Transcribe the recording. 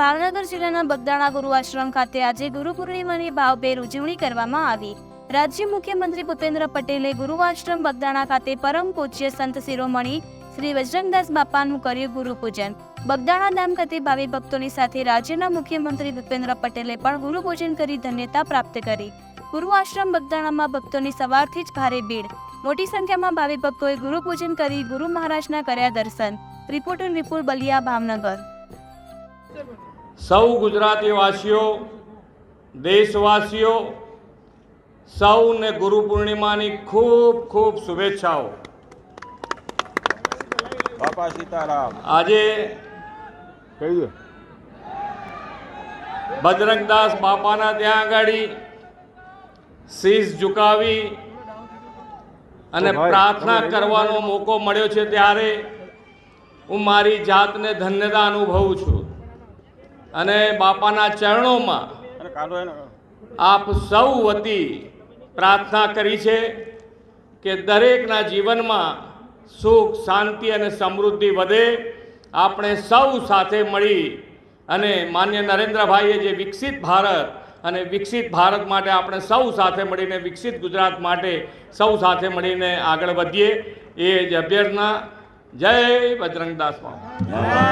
ભાવનગર જિલ્લાના બગદાણા ગુરુ આશ્રમ ખાતે આજે ગુરુ પૂર્ણિમાની ભાવભેર ઉજવણી કરવામાં આવી. રાજ્ય મુખ્યમંત્રી ભૂપેન્દ્ર પટેલે ગુરુ આશ્રમ બગદાણા ખાતે પરમ પૂજ્ય સંત શિરોમણી શ્રી વજરંગદાસ બાપાનું કર્યું ગુરુ પૂજન. બગદાણા ધામ ખાતે ભાવિ ભક્તોની સાથે રાજ્યના મુખ્યમંત્રી ભૂપેન્દ્ર પટેલે પણ ગુરુ પૂજન કરી ધન્યતા પ્રાપ્ત કરી. ગુરુ આશ્રમ બગદાણામાં ભક્તોની સવારથી જ ભારે ભીડ. મોટી સંખ્યામાં ભાવિ ભક્તોએ ગુરુ પૂજન કરી ગુરુ મહારાજના કર્યા દર્શન. રિપોર્ટર વિપુલ બલિયા, ભાવનગર. સૌ ગુજરાતીવાસીઓ દેશવાસીઓ સૌને ગુરુ પૂર્ણિમાની ખૂબ ખૂબ શુભેચ્છાઓ. બાપા સીતારામ. આજે બજરંગદાસ બાપાના ત્યાં આગળ શીશ ઝુકાવી અને પ્રાર્થના કરવાનો મોકો મળ્યો છે ત્યારે હું મારી જાતને ધન્યતા અનુભવું છું. અને બાપાના ચરણોમાં આપ સૌ વતી પ્રાર્થના કરી છે કે દરેકના જીવનમાં સુખ શાંતિ અને સમૃદ્ધિ વધે. આપણે સૌ સાથે મળી અને માન્ય નરેન્દ્રભાઈએ જે વિકસિત ભારત અને વિકસિત ભારત માટે આપણે સૌ સાથે મળીને વિકસિત ગુજરાત માટે સૌ સાથે મળીને આગળ વધીએ. એ જ અભ્યર્થના. જય બજરંગદાસ બાપા.